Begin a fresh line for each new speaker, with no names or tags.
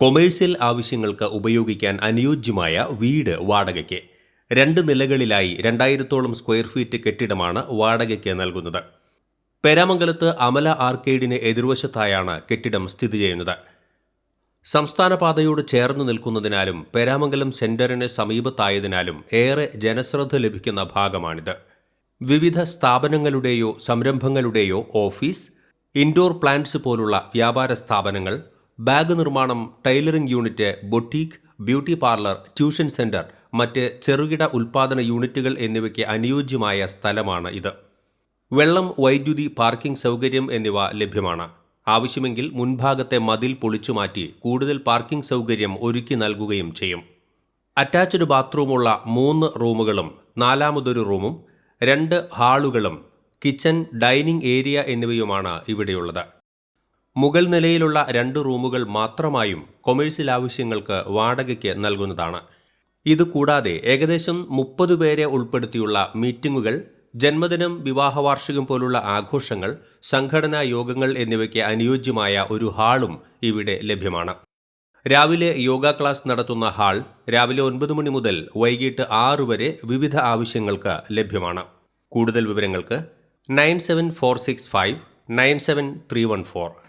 Commercial ആവശ്യങ്ങൾക്ക് ഉപയോഗിക്കാൻ അനുയോജ്യമായ വീട് വാടകയ്ക്ക്. രണ്ട് നിലകളിലായി രണ്ടായിരത്തോളം സ്ക്വയർ ഫീറ്റ് കെട്ടിടമാണ് വാടകയ്ക്ക് നൽകുന്നത്. പേരാമംഗലത്ത് അമല ആർക്കേഡിന് എതിർവശത്തായാണ് കെട്ടിടം സ്ഥിതി ചെയ്യുന്നത്. സംസ്ഥാന പാതയോട് ചേർന്ന് നിൽക്കുന്നതിനാലും പേരാമംഗലം സെന്ററിന് സമീപത്തായതിനാലും ഏറെ ജനശ്രദ്ധ ലഭിക്കുന്ന ഭാഗമാണിത്. വിവിധ സ്ഥാപനങ്ങളുടെയോ സംരംഭങ്ങളുടെയോ ഓഫീസ് ഇൻഡോർ പ്ലാന്റ്സ് പോലുള്ള വ്യാപാര സ്ഥാപനങ്ങൾ ബാഗ് നിർമ്മാണം tailoring unit boutique beauty parlour tuition centre മറ്റ് ചെറുകിട ഉൽപ്പാദന യൂണിറ്റുകൾ എന്നിവയ്ക്ക് അനുയോജ്യമായ സ്ഥലമാണ് ഇത്. വെള്ളം വൈദ്യുതി പാർക്കിംഗ് സൗകര്യം എന്നിവ ലഭ്യമാണ്. ആവശ്യമെങ്കിൽ മുൻഭാഗത്തെ മതിൽ പൊളിച്ചുമാറ്റി കൂടുതൽ പാർക്കിംഗ് സൗകര്യം ഒരുക്കി നൽകുകയും ചെയ്യും. അറ്റാച്ച്ഡ് ബാത്റൂമുള്ള മൂന്ന് റൂമുകളും നാലാമതൊരു റൂമും രണ്ട് ഹാളുകളും കിച്ചൺ ഡൈനിങ് ഏരിയ എന്നിവയുമാണ് ഇവിടെയുള്ളത്. മുകൾ നിലയിലുള്ള രണ്ട് റൂമുകൾ മാത്രമായും കൊമേഴ്സ്യൽ ആവശ്യങ്ങൾക്ക് വാടകയ്ക്ക് നൽകുന്നതാണ്. ഇതുകൂടാതെ ഏകദേശം മുപ്പത് പേരെ ഉൾപ്പെടുത്തിയുള്ള മീറ്റിംഗുകൾ ജന്മദിനം വിവാഹവാർഷികം പോലുള്ള ആഘോഷങ്ങൾ സംഘടനാ യോഗങ്ങൾ എന്നിവയ്ക്ക് അനുയോജ്യമായ ഒരു ഹാളും ഇവിടെ ലഭ്യമാണ്. രാവിലെ യോഗ ക്ലാസ് നടത്തുന്ന ഹാൾ രാവിലെ ഒൻപത് മണി മുതൽ വൈകിട്ട് ആറ് വരെ വിവിധ ആവശ്യങ്ങൾക്ക് ലഭ്യമാണ്. കൂടുതൽ വിവരങ്ങൾക്ക് nine seven four six five nine seven three one four.